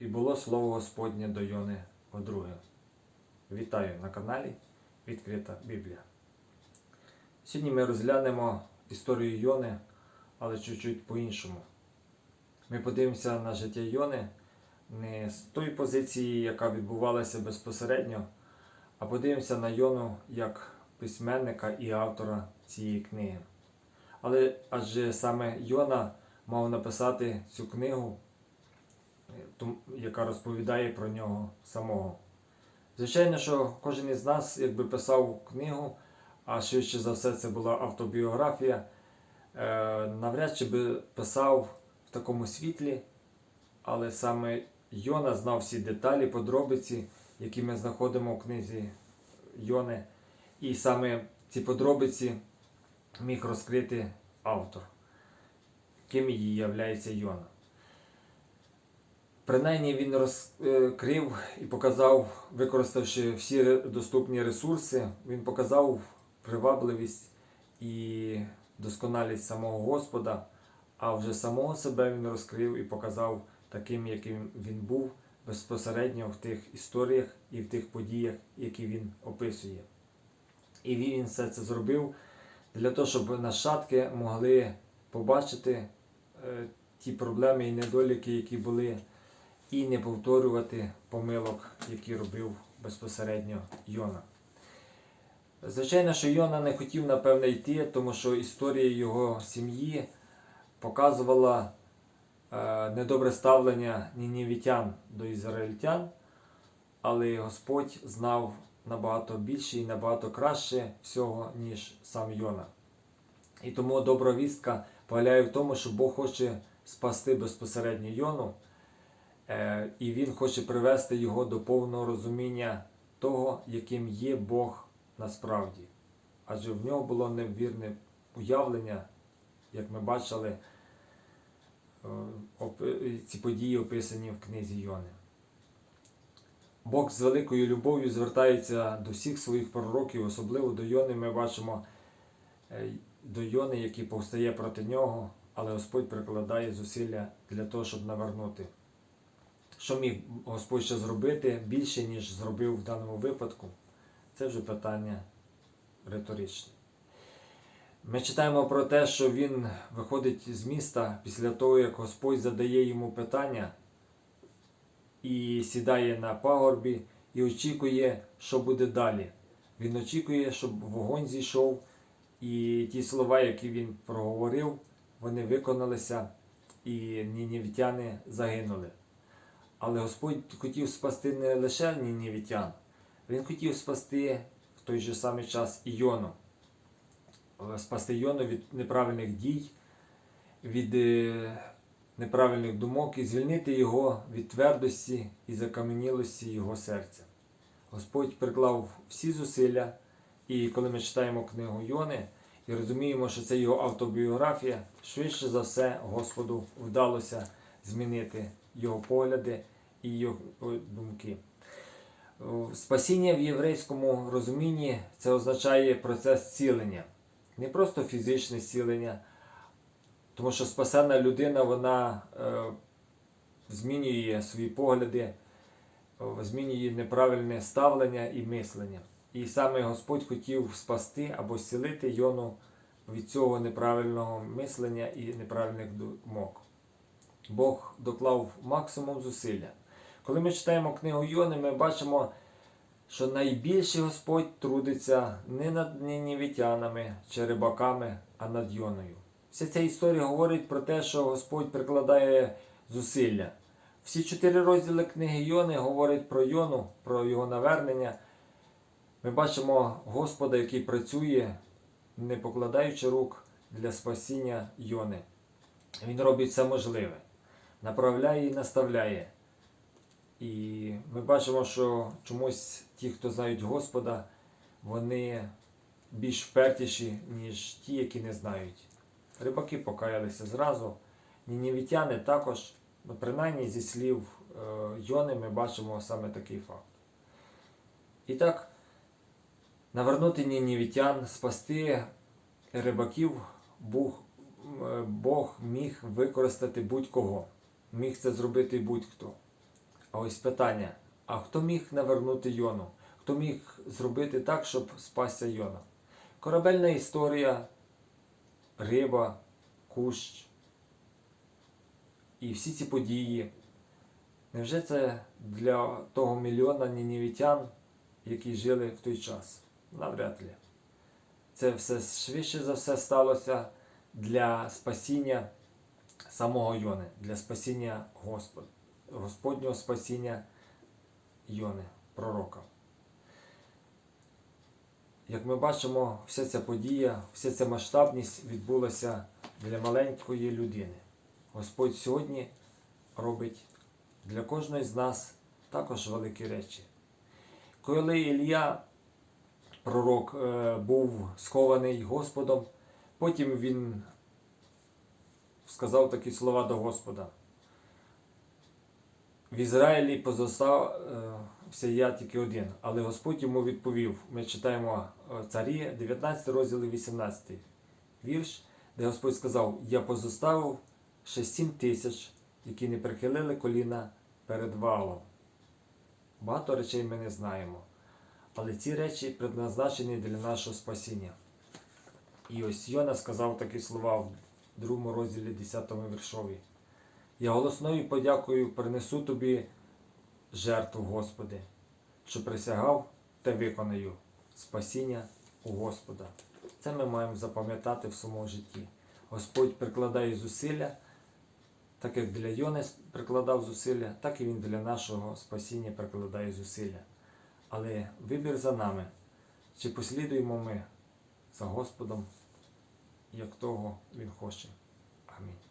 І було слово Господнє до Йони подруги. Вітаю на каналі Відкрита Біблія. Сьогодні ми розглянемо історію Йони, але чуть-чуть по-іншому. Ми подивимося на життя Йони не з тої позиції, яка відбувалася безпосередньо, а подивимося на Йону як письменника і автора цієї книги. Але адже саме Йона мав написати цю книгу яка розповідає про нього самого. Звичайно, що кожен із нас, якби писав книгу, а швидше за все це була автобіографія, е, навряд чи би писав в такому світлі, але саме Йона знав всі деталі, подробиці, які ми знаходимо в книзі Йони. І саме ці подробиці міг розкрити автор, ким її являється Йона. Принаймні він розкрив і показав, використавши всі доступні ресурси, він показав привабливість і досконалість самого Господа, а вже самого себе він розкрив і показав таким, яким він був безпосередньо в тих історіях і в тих подіях, які він описує. І він все це зробив для того, щоб нащадки могли побачити е, ті проблеми і недоліки, які були і не повторювати помилок, які робив безпосередньо Йона. Звичайно, що Йона не хотів, напевне, йти, тому що історія його сім'ї показувала е, недобре ставлення нінівітян до ізраїльтян, але Господь знав набагато більше і набагато краще всього, ніж сам Йона. І тому добра вістка полягає в тому, що Бог хоче спасти безпосередньо Йону. Е, І він хоче привести його до повного розуміння того, яким є Бог насправді. Адже в нього було невірне уявлення, як ми бачили, е, ці події описані в книзі Йони. Бог з великою любов'ю звертається до всіх своїх пророків, особливо до Йони. Ми бачимо е, до Йони, який повстає проти нього, але Господь прикладає зусилля для того, щоб навернути. Що міг Господь ще зробити більше, ніж зробив в даному випадку, це вже питання риторичне. Ми читаємо про те, що він виходить з міста після того, як Господь задає йому питання і сідає на пагорбі і очікує, що буде далі. Він очікує, щоб вогонь зійшов, і ті слова, які він проговорив, вони виконалися, і нінівітяни загинули. Але Господь хотів спасти не лише нінівітян, Він хотів спасти в той же самий час і Йону. Е, Спасти Йону від неправильних дій, від е, неправильних думок і звільнити його від твердості і закам'янілості його серця. Господь приклав всі зусилля, і коли ми читаємо книгу Йони і розуміємо, що це його автобіографія, швидше за все Господу вдалося змінити його погляди і його думки. Спасіння в єврейському розумінні це означає процес зцілення. Не просто фізичне зцілення, тому що спасена людина вона е, змінює свої погляди, змінює неправильне ставлення і мислення. І саме Господь хотів спасти або зцілити Йону від цього неправильного мислення і неправильних думок. Бог доклав максимум зусилля. Коли ми читаємо книгу Йони, ми бачимо, що найбільше Господь трудиться не над нінівітянами чи рибаками, а над Йоною. Вся ця історія говорить про те, що Господь прикладає зусилля. Всі чотири розділи книги Йони говорять про Йону, про його навернення. Ми бачимо Господа, який працює, не покладаючи рук для спасіння Йони. Він робить все можливе направляє і наставляє. І ми бачимо, що чомусь ті, хто знають Господа, вони більш впертіші, ніж ті, які не знають. Рибаки покаялися зразу, нінівітяни також, ну, принаймні зі слів е, Йони, ми бачимо саме такий факт. І так, навернути нінівітян, спасти рибаків е, Бог міг використати будь-кого міг це зробити будь-хто. А ось питання: а хто міг навернути Йону? Хто міг зробити так, щоб спасся Йона? Корабельна історія, риба, кущ і всі ці події. Невже це для того мільйона нінівітян, які жили в той час? Навряд ли. Це все швидше за все сталося для спасіння самого Йони, для спасіння Господ, Господнього спасіння Йони, пророка. Як ми бачимо, вся ця подія, вся ця масштабність відбулася для маленької людини. Господь сьогодні робить для кожної з нас також великі речі. Коли Ілля, пророк, е, був схований Господом, потім він сказав такі слова до Господа. В Ізраїлі позостався я тільки один, але Господь йому відповів. Ми читаємо е, царі 19 розділ 18 вірш, де Господь сказав: Я позоставив ще сім тисяч, які не прихилили коліна перед валом. Багато речей ми не знаємо, але ці речі предназначені для нашого спасіння. І ось Йона сказав такі слова в другому розділі 10 віршові. Я голосною подякою принесу тобі жертву, Господи, що присягав та виконаю спасіння у Господа. Це ми маємо запам'ятати в своєму житті. Господь прикладає зусилля, так як для Йони прикладав зусилля, так і Він для нашого спасіння прикладає зусилля. Але вибір за нами, чи послідуємо ми за Господом, як того Він хоче. Амінь.